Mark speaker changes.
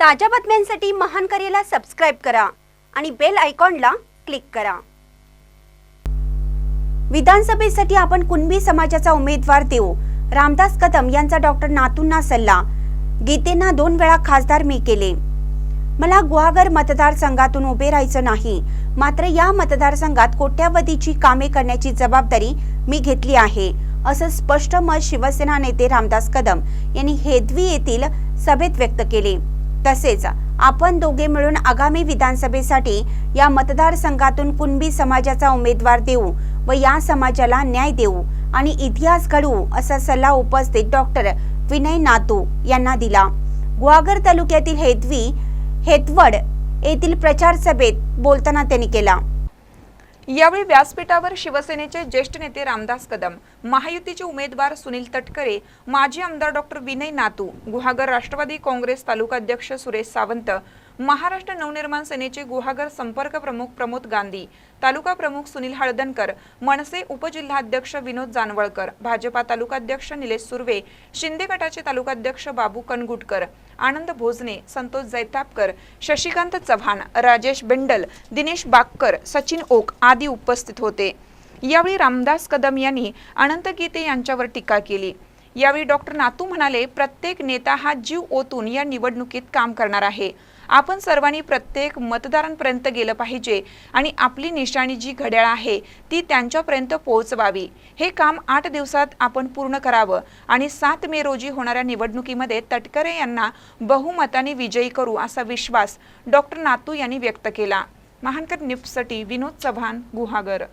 Speaker 1: ताज्या बातम्यांसाठी महान करेला सबस्क्राईब करा आणि बेल आयकॉनला क्लिक करा. विधानसभेसाठी आपण कुणबी समाजाचा उमेदवार देऊ? रामदास कदम यांचा डॉक्टर नातूंना सल्ला. गीतेंना दोन वेळा खासदार मी केले. मला गुहागर मतदारसंघातून उभे राहायचं नाही. मात्र या मतदारसंघात कोट्यावधीची कामे करण्याची जबाबदारी मी घेतली आहे असं स्पष्ट मत शिवसेना नेते रामदास कदम यांनी हेदवी येथील सभेत व्यक्त केले. तसेच आपण दोघे मिळून आगामी विधानसभेसाठी या मतदारसंघातून कुणबी समाजाचा उमेदवार देऊ व या समाजाला न्याय देऊ आणि इतिहास घडवू असा सल्ला उपस्थित डॉक्टर विनय नातू यांना दिला. गुहागर तालुक्यातील हेतवी हेतवड येथील प्रचार सभेत बोलताना त्यांनी केला.
Speaker 2: यावेळी व्यासपीठावर शिवसेनेचे ज्येष्ठ नेते रामदास कदम महायुतीचे उमेदवार सुनील तटकरे माजी आमदार डॉक्टर विनय नातू गुहागर राष्ट्रवादी काँग्रेस तालुकाध्यक्ष सुरेश सावंत महाराष्ट्र नवनिर्माण सेनेचे गुहागर संपर्क प्रमुख प्रमोद गांधी तालुका प्रमुख सुनील हळदणकर मनसे उपजिल्हाध्यक्ष विनोद जानवळकर भाजपा तालुकाध्यक्ष निलेश सुर्वे शिंदे गटाचे तालुकाध्यक्ष बाबू कनगुटकर आनंद भोजने संतोष जैतापकर शशिकांत चव्हाण राजेश बेंडल दिनेश बाक्कर सचिन ओक आदी उपस्थित होते. यावेळी रामदास कदम यांनी अनंत गीते यांच्यावर टीका केली. यावेळी डॉक्टर नातू म्हणाले प्रत्येक नेता हा जीव ओतून या निवडणुकीत काम करणार आहे. आपण सर्वांनी प्रत्येक मतदारांपर्यंत गेलं पाहिजे आणि आपली निशाणी जी घड्याळ आहे ती त्यांच्यापर्यंत पोहोचवावी. हे काम आठ दिवसात आपण पूर्ण करावं आणि सात मे रोजी होणाऱ्या निवडणुकीमध्ये तटकरे यांना बहुमताने विजयी करू असा विश्वास डॉक्टर नातू यांनी व्यक्त केला. महानकर निफ्टसाठी विनोद चव्हाण गुहागर.